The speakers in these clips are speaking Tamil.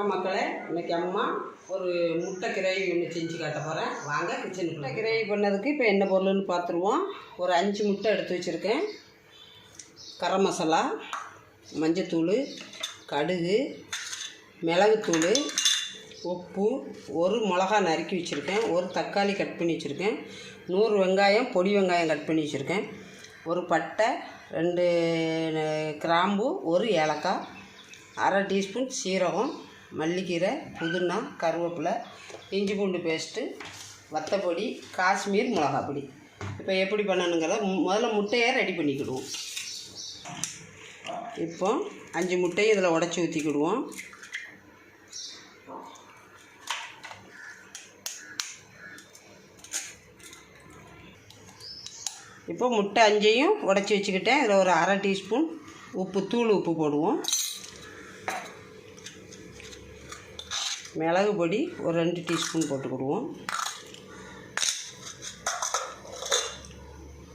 வணக்கம் மக்களே. இன்னைக்கு அம்மா ஒரு முட்டை கிரேவி ஒன்று செஞ்சு காட்ட போகிறேன் வாங்க கிச்சனுக்குள்ள கிரேவி பண்ணதுக்கு இப்போ என்ன பொருள்னு பார்த்துருவோம் ஒரு அஞ்சு முட்டை எடுத்து வச்சுருக்கேன். கரம் மசாலா மஞ்சத்தூள் கடுகு மிளகுத்தூள் உப்பு ஒரு மிளகா நறுக்கி வச்சுருக்கேன். ஒரு தக்காளி கட் பண்ணி வச்சுருக்கேன். நூறு வெங்காயம் பொடி வெங்காயம் கட் பண்ணி வச்சுருக்கேன். ஒரு பட்டை ரெண்டு கிராம்பு ஒரு ஏலக்காய் அரை டீஸ்பூன் சீரகம் மல்லிக்கீரை புதினா கருவேப்பிலை இஞ்சி பூண்டு பேஸ்ட்டு வத்தப்பொடி காஷ்மீர் மிளகா பொடி இப்போ எப்படி பண்ணணுங்கிறத முதல்ல முட்டையை ரெடி பண்ணிக்கிடுவோம். இப்போ அஞ்சு முட்டையை இதில் உடச்சி ஊற்றிக்கிடுவோம் இப்போ முட்டை அஞ்சையும் உடச்சி வச்சுக்கிட்டேன். இதில் ஒரு அரை டீஸ்பூன் உப்பு தூள் உப்பு போடுவோம். மிளகு பொடி ஒரு ரெண்டு டீஸ்பூன் போட்டுக்கிடுவோம்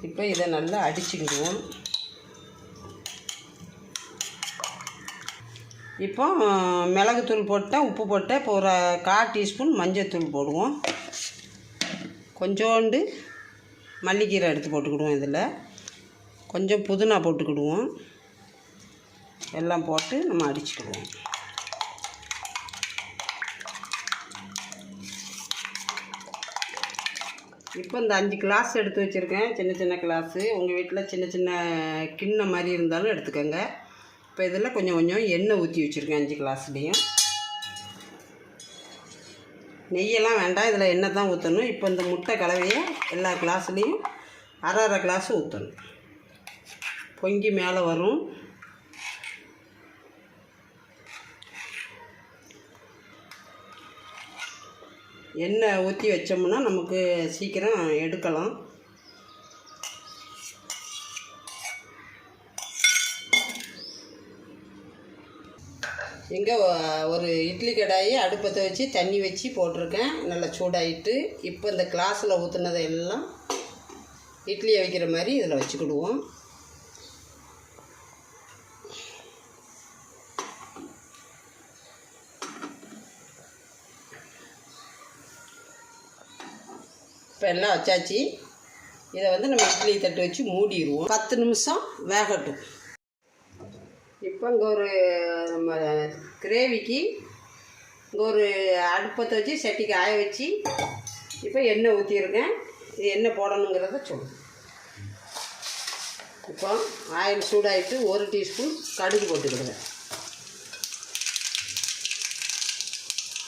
இப்போ இதை நல்லா அடிச்சுக்கிடுவோம். இப்போ மிளகுத்தூள் போட்டேன் உப்பு போட்டேன் இப்போ ஒரு கால் டீஸ்பூன் மஞ்சத்தூள் போடுவோம். கொஞ்சோண்டு மல்லிக்கீரை எடுத்து போட்டுக்கிடுவோம் இதில். கொஞ்சம் புதினா போட்டுக்கிடுவோம். எல்லாம் போட்டு நம்ம அடிச்சுக்கிடுவோம். இப்போ இந்த அஞ்சு கிளாஸ் எடுத்து வச்சுருக்கேன். சின்ன சின்ன கிளாஸு. உங்கள் வீட்டில் சின்ன சின்ன கிண்ணம் மாதிரி இருந்தாலும் எடுத்துக்கோங்க. இப்போ இதில் கொஞ்சம் கொஞ்சம் எண்ணெய் ஊற்றி வச்சுருக்கேன் அஞ்சு கிளாஸ்லேயும். நெய்யெல்லாம் வேண்டாம். இதில் எண்ணெய் தான் ஊற்றணும் இப்போ இந்த முட்டை கலவையை எல்லா கிளாஸ்லேயும் அரை அரை கிளாஸும் ஊற்றணும் பொங்கி மேலே வரும். எண்ணெய் ஊற்றி வச்சோம்னா நமக்கு சீக்கிரம் எடுக்கலாம். எங்கே ஒரு இட்லி கடாயி அடுப்பத்தை வச்சு தண்ணி வச்சு போட்டிருக்கேன். நல்லா சூடாயிட்டு இப்போ இந்த கிளாஸில் ஊற்றுனதை எல்லாம் இட்லியை வைக்கிற மாதிரி இதில் வச்சுக்கிடுவோம். இப்போ எல்லாம் வச்சாச்சு? இதை வந்து நம்ம இட்லி தட்டு வச்சு மூடிடுவோம். பத்து நிமிஷம் வேகட்டும். இப்போ இங்கே ஒரு நம்ம கிரேவிக்கு இங்கே ஒரு அடுப்பத்தை வச்சு சட்டிக்கு ஆய வச்சு இப்போ எண்ணெய் ஊற்றியிருக்கேன் இது என்ன போடணுங்கிறத சொல்லுங்கள் இப்போ ஆயில் சூடாகிட்டு ஒரு டீஸ்பூன் கடுகு போட்டுக்கிடுவேன்.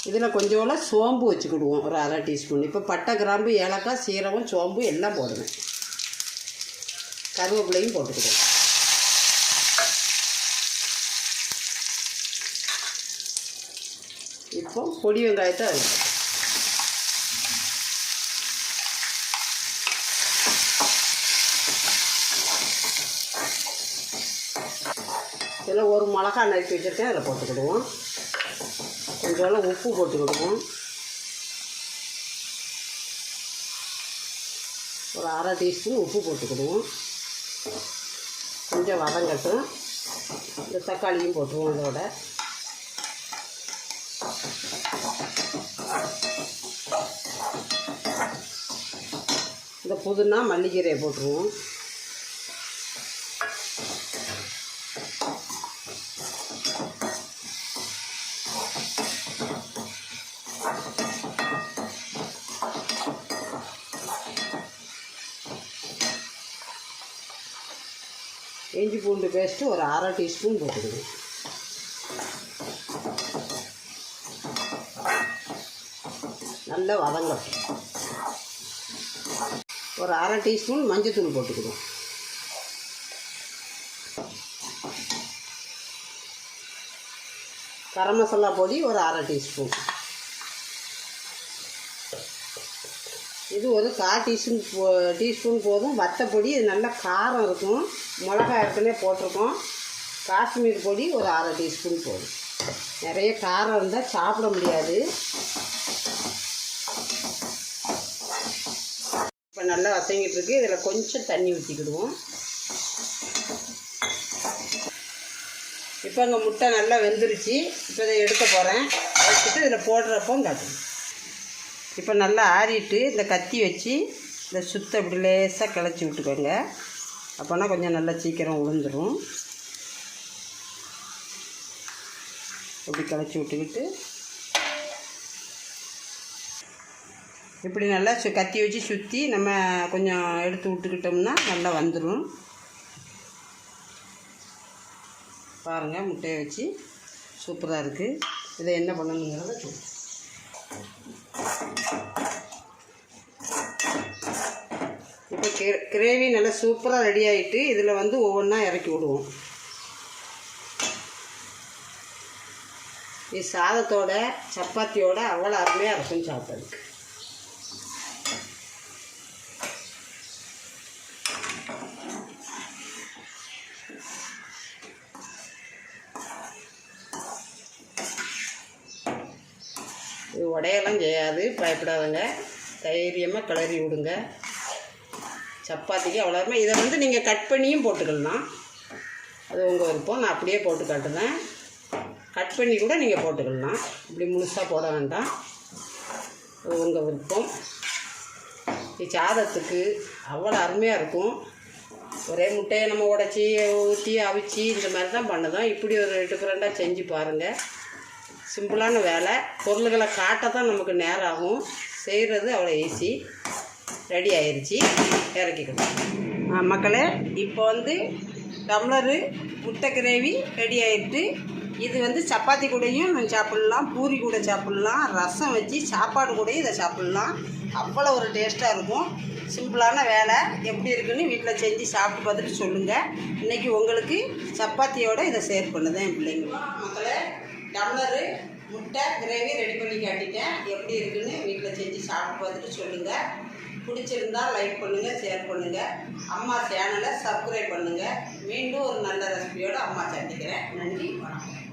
இதில் கொஞ்சோல சோம்பு வச்சுக்கிடுவோம். ஒரு அரை டீஸ்பூன் இப்போ பட்டை கிராம்பு ஏலக்காய் சீரகம் சோம்பு எல்லாம் போடுவேன். கருவேப்பிலையும் போட்டுக்கிடுவோம் இப்போ பொடி வெங்காயத்தை அரைக்கும் இதில் ஒரு மிளகா நறுக்கி வச்சுருக்கேன். அதில் போட்டுக்கிடுவோம். இதால் உப்பு போட்டுக்கிடுவோம். ஒரு அரை டீஸ்பூன் உப்பு போட்டுக்கிடுவோம். கொஞ்சம் வதங்கட்டும் இந்த தக்காளியும் போட்டுருவோம் இதோட. இந்த புதினா மல்லிக்கீரையை போட்டுருவோம். இஞ்சி பூண்டு பேஸ்ட்டு ஒரு அரை டீஸ்பூன் போட்டுக்கணும். நல்லா வதங்கட்டும் ஒரு அரை டீஸ்பூன் மஞ்சத்தூள் போட்டுக்கணும். கரம் மசாலா பொடி ஒரு அரை டீஸ்பூன் இது ஒரு கால் டீஸ்பூன் போ டீஸ்பூன் போதும். வத்தப்பொடி இது நல்லா காரம் இருக்கும். மிளகா ஏற்கனவே போட்டிருக்கோம். காஷ்மீர் பொடி ஒரு அரை டீஸ்பூன் போதும். நிறைய காரம் இருந்தால் சாப்பிட முடியாது. இப்போ நல்லா வசங்கிட்டு இருக்கு. இதில் கொஞ்சம் தண்ணி ஊற்றிக்கிடுவோம் இப்போ இங்கே அங்கே முட்டை நல்லா வெந்துருச்சு. இப்போ இதை எடுக்க போகிறேன் எடுத்துட்டு இதில் போடுறப்போ காட்டுங்க இப்போ நல்லா ஆறிட்டு இந்த கத்தி வச்சு இந்த சுத்த இப்படி லேசாக கிளச்சி விட்டுக்கோங்க. அப்போனா கொஞ்சம் நல்லா சீக்கிரம் உளுந்துடும் இப்படி கிளச்சி விட்டுக்கிட்டு. இப்படி நல்லா சு கத்தி வச்சு சுற்றி நம்ம கொஞ்சம் எடுத்து விட்டுக்கிட்டோம்னா நல்லா வந்துடும் பாருங்கள் முட்டையை வச்சு சூப்பராக இருக்குது இதை என்ன பண்ணணுங்கிறத சொல்லுங்கள் இப்போ கிரே கிரேவி நல்லா சூப்பராக ரெடி ஆகிட்டு இதில் வந்து ஒவ்வொன்றா இறக்கி விடுவோம். இது சாதத்தோட சப்பாத்தியோட அவ்வளோ அருமையாக இருக்கும் சாப்பிட்றதுக்கு. உடையெல்லாம் செய்யாது. பயப்படாதங்க. தைரியமாக கிளறி விடுங்க. சப்பாத்திக்கு அவ்வளோருமே இதை வந்து நீங்கள் கட் பண்ணியும் போட்டுக்கலாம். அது உங்கள் விருப்பம். நான் அப்படியே போட்டு காட்டுறேன். கட் பண்ணி கூட நீங்கள் போட்டுக்கலாம். இப்படி முழுசாக போட வேண்டாம். அது உங்கள் விருப்பம். இது சாதத்துக்கு அவ்வளோ அருமையாக இருக்கும். ஒரே முட்டையை நம்ம உடச்சி ஊற்றி அவிச்சு இந்த மாதிரி தான் பண்ணுதோம். இப்படி ஒரு டிஃப்ரெண்ட்டாக செஞ்சு பாருங்கள் சிம்பிளான வேலை. பொருள்களை காட்ட தான் நமக்கு நேரம் ஆகும் செய்கிறது அவ்வளோ ஈஸி ரெடி ஆயிடுச்சு இறக்கிக்கணும். மக்களே இப்போ வந்து டம்ளரு முட்டை கிரேவி ரெடி ஆயிட்டு இது வந்து சப்பாத்தி கூடையும் சாப்பிட்லாம். பூரி கூட சாப்பிட்லாம். ரசம் வச்சு சாப்பாடு கூடயும் இதை சாப்பிட்லாம். அவ்வளோ ஒரு டேஸ்ட்டாக இருக்கும். சிம்பிளான வேலை. எப்படி இருக்குன்னு வீட்டில் செஞ்சு சாப்பிட்டு பார்த்துட்டு சொல்லுங்கள் இன்றைக்கி உங்களுக்கு சப்பாத்தியோடு இதை ஷேர் பண்ணுதேன் என் பிள்ளைங்க. மக்களே டம்ளரு முட்டை கிரேவி ரெடி பண்ணி காட்டிட்டேன். எப்படி இருக்குன்னு வீட்டில் செஞ்சு சாப்பிட்டு பார்த்துட்டு சொல்லுங்கள் பிடிச்சிருந்தா லைக் பண்ணுங்கள் ஷேர் பண்ணுங்கள் அம்மா சேனலை சப்ஸ்கிரைப் பண்ணுங்கள் மீண்டும் ஒரு நல்ல ரெசிபியோடு அம்மா சந்திக்கிறேன். நன்றி வணக்கம்.